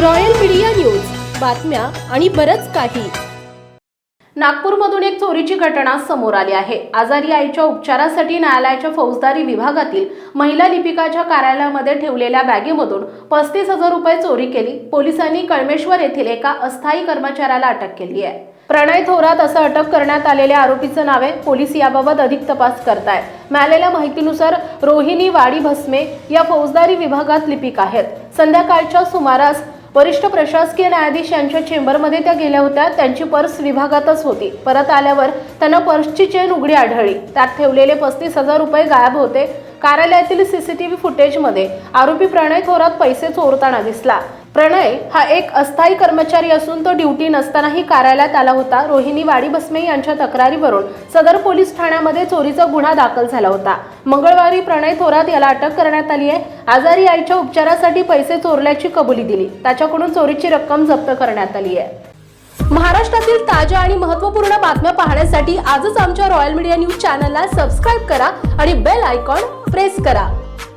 Royal media news. बातम्या आणि बरंच काही. नागपूरमधून एक चोरीची घटना समोर आली आहे. आजारी आईच्या उपचारासाठी न्यायालयाच्या फौजदारी विभागातील महिला लिपिकाच्या कार्यालयामध्ये ठेवलेल्या बॅगेमधून पस्तीस हजार रुपये चोरी केली. पोलिसांनी कळमेश्वर येथील एका अस्थायी कर्मचाऱ्याला अटक केली आहे. प्रणय थोरात असं अटक करण्यात आलेल्या आरोपीचं नाव आहे. पोलीस याबाबत अधिक तपास करतायत मिळालेल्या माहितीनुसार रोहिणी वाडी भस्मे या फौजदारी विभागात लिपिक आहेत. संध्याकाळच्या सुमारास वरिष्ठ प्रशासकीय न्यायाधीश यांच्या चेंबरमध्ये त्या गेल्या होत्या. त्यांची पर्स विभागातच होती. परत आल्यावर त्यांना पर्सची चेन उघडी आढळली. त्यात ठेवलेले पस्तीस हजार रुपये गायब होते. कार्यालयातील सीसीटीव्ही फुटेजमध्ये आरोपी प्रणय थोरात पैसे चोरताना दिसला. प्रणय हा एक अस्थायी कर्मचारी असून तो ड्युटी नसतानाही कार्यालयात आला होता. रोहिणी वाडी बसमे यांच्या तक्रारीवरून सदर पोलीस ठाण्यामध्ये चोरीचा गुन्हा दाखल झाला होता. मंगळवारी प्रणय थोरात याला अटक करण्यात आली आहे. आजारी आईच्या उपचारासाठी पैसे चोरल्याची कबुली दिली. त्याच्याकडून चोरीची रक्कम जप्त करण्यात आली आहे. महाराष्ट्रातील ताज्या आणि महत्त्वपूर्ण बातम्या पाहण्यासाठी आजच आमच्या रॉयल मीडिया न्यूज चॅनलला सबस्क्राईब करा आणि बेल आयकॉन प्रेस करा.